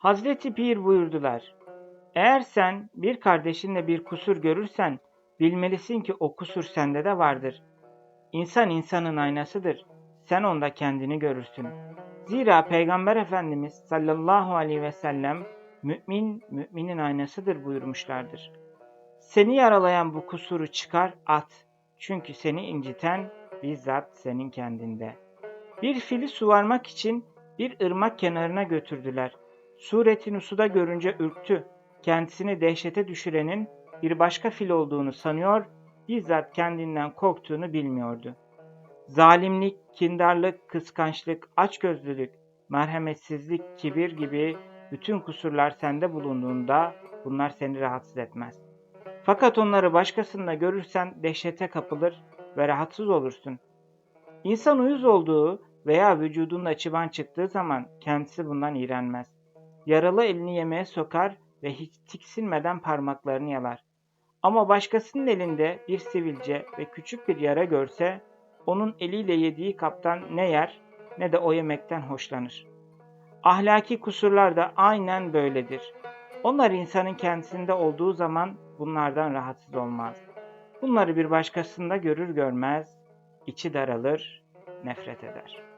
Hazreti Pir buyurdular. Eğer sen bir kardeşinle bir kusur görürsen bilmelisin ki o kusur sende de vardır. İnsan insanın aynasıdır. Sen onda kendini görürsün. Zira Peygamber Efendimiz sallallahu aleyhi ve sellem mümin müminin aynasıdır buyurmuşlardır. Seni yaralayan bu kusuru çıkar at. Çünkü seni inciten bizzat senin kendinde. Bir fili suvarmak için bir ırmak kenarına götürdüler. Suretini suda görünce ürktü. Kendisini dehşete düşürenin bir başka fil olduğunu sanıyor, bizzat kendinden korktuğunu bilmiyordu. Zalimlik, kindarlık, kıskançlık, açgözlülük, merhametsizlik, kibir gibi bütün kusurlar sende bulunduğunda bunlar seni rahatsız etmez. Fakat onları başkasında görürsen dehşete kapılır ve rahatsız olursun. İnsan uyuz olduğu veya vücudunda çıban çıktığı zaman kendisi bundan iğrenmez. Yaralı elini yemeğe sokar ve hiç tiksinmeden parmaklarını yalar. Ama başkasının elinde bir sivilce ve küçük bir yara görse, onun eliyle yediği kaptan ne yer ne de o yemekten hoşlanır. Ahlaki kusurlar da aynen böyledir. Onlar insanın kendisinde olduğu zaman bunlardan rahatsız olmaz. Bunları bir başkasında görür görmez, içi daralır, nefret eder.''